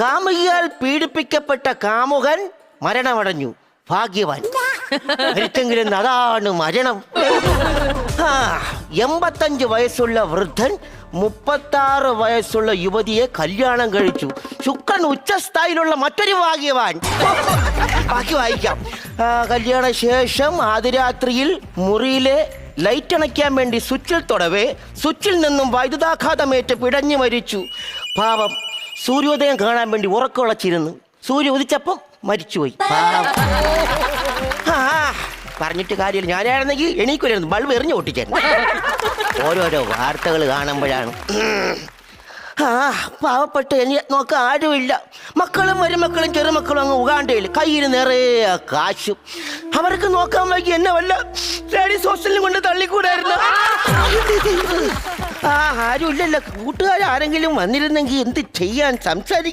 കാമുകിയാൽ പീഡിപ്പിക്കപ്പെട്ട കാമുകൻ മരണമടഞ്ഞു. ഭാഗ്യവാൻ. മരിച്ചെങ്കിലും അതാണ് മരണം. ആ, എൺപത്തഞ്ച് വയസ്സുള്ള വൃദ്ധൻ മുപ്പത്താറ് വയസ്സുള്ള യുവതിയെ കല്യാണം കഴിച്ചു. ശുക്രൻ ഉച്ചസ്ഥായിലുള്ള മറ്റൊരു ഭാഗ്യവാൻ. ബാക്കി വായിക്കാം. കല്യാണ ശേഷം ആദിരാത്രിയിൽ മുറിയിലെ ലൈറ്റ് അണയ്ക്കാൻ വേണ്ടി സ്വിച്ചിൽ തൊടവേ സ്വിച്ചിൽ നിന്നും വൈദ്യുതാഘാതമേറ്റ് പിടഞ്ഞു മരിച്ചു. പാവം. സൂര്യോദയം കാണാൻ വേണ്ടി ഉറക്കമുളച്ചിരുന്നു സൂര്യ ഉദിച്ചപ്പം മരിച്ചുപോയി. പറഞ്ഞിട്ട് കാര്യമില്ല. ഞാനായിരുന്നെങ്കിൽ എണീക്കൊല്ലായിരുന്നു ബൾബ് എറിഞ്ഞു പൊട്ടിക്കാൻ ഓരോരോ വാർത്തകൾ കാണുമ്പോഴാണ്. ആ പാവപ്പെട്ട് എനി നോക്കാൻ ആരുമില്ല. മക്കളും മരുമക്കളും ചെറുമക്കളും അങ്ങ് ഉഗാണ്ടയിൽ. കയ്യിൽ നിറയെ കാശും. അവർക്ക് നോക്കാൻ വൈകി എന്നെ വല്ല ലേഡീസ് ഹോസ്റ്റലിലും കൊണ്ട് തള്ളിക്കൂടായിരുന്നു? ആ ആരുമില്ലല്ലോ. കൂട്ടുകാർ ആരെങ്കിലും വന്നിരുന്നെങ്കിൽ എന്ത് ചെയ്യാൻ സംസാരിക്കും?